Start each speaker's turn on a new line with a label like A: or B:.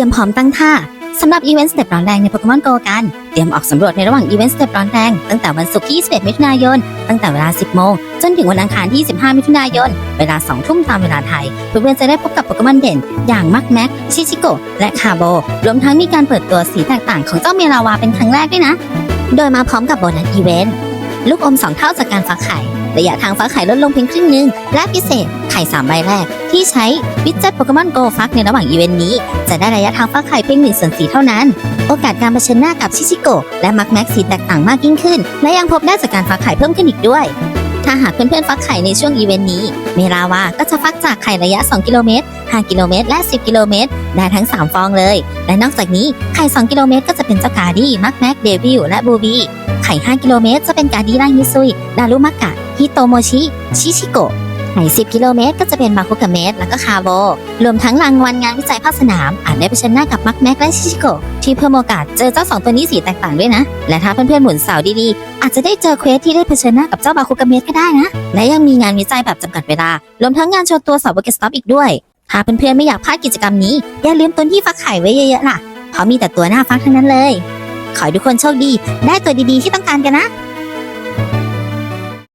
A: รียมพร้อมตั้งท่าสำหรับอีเวนต์สเต็ปร้อนแรงในโปเกมอนโกกัน เตรียมออกสำรวจในระหว่างอีเวนต์สเต็ปร้อนแรงตั้งแต่วันศุกร์ที่ 21 มิถุนายน ตั้งแต่เวลา 10 โมง จนถึงวันอังคารที่ 15 มิถุนายน เวลา 2 ทุ่มตามเวลาไทย เพื่อนๆจะได้พบกับโปเกมอนเด่น อย่างมักแม็ก ชิชิโกะ และคาโบ รวมทั้งมีการเปิดตัวสีแตกต่างของเจ้าเมลาวาเป็นครั้งแรกด้วยนะ โดยมาพร้อมกับโบนัสอีเวนต์ ลูกอม2เท่าจากการฟักไข่ ระยะทางฟักไข่ลดลงเพียงครึ่งหนึ่งและพิเศษไข่3ใบแรก ที่ใช้วิจัยโปเกมอนโกฟักในระหว่างอีเวนต์นี้ จะได้ระยะทางฟักไข่เพียงหนึ่งส่วนสีเท่านั้น โอกาสการเผชิญหน้ากับชิชิโกะและมักแม็กสีแตกต่างมากยิ่งขึ้น และยังพบได้จากการฟักไข่เพิ่มขึ้นอีกด้วยถ้าหากเพื่อนๆฟักไข่ในช่วงอีเวนต์นี้ เมลาวาก็จะฟักจากไข่ระยะ 2 กิโลเมตร 5 กิโลเมตร และ 10 กิโลเมตร ได้ทั้ง 3 ฟองเลย และนอกจากนี้ ไข่ 2 กิโลเมตรก็จะเป็นเจ้าการ์ดี้ มักแม็ก เดวิล และบูบีไข่5กิโลเมตร จะเป็นการ์ดี้ร่างฮิซุยดารุมะกะฮิโตโมชิ ชิชิโกะไข่10 กิโลเมตร ก็จะเป็นบาคุกะเมตร แล้วก็คาโบ รวมทั้งรางวัลงานวิจัยภาคสนาม อาจได้เผชิญหน้ากับมักแม็กและชิชิโกะที่เพิ่มโอกาสเจอเจ้าสองตัวนี้สีแตกต่างด้วยนะ และถ้าเพื่อนๆหมุนเสาดีๆ อาจจะได้เจอเควสที่ได้เผชิญหน้ากับเจ้าบาคุกะเมตรก็ได้นะ และยังมีงานวิจัยแบบจำกัดเวลา รวมทั้งงานโชว์ตัวสอบโปเกสต็อปอีกด้วยหากเพื่อนๆไม่อยากพลาดกิจกรรมนี้ อย่าลืมตุนที่ฟักไข่ไว้เยอะๆล่ะ เพราะมีแต่ตัวหน้าฟักทั้งนั้นเลย ขอให้ทุกคนโชคดี ได้ตัวดีๆที่ต้องการกันนะ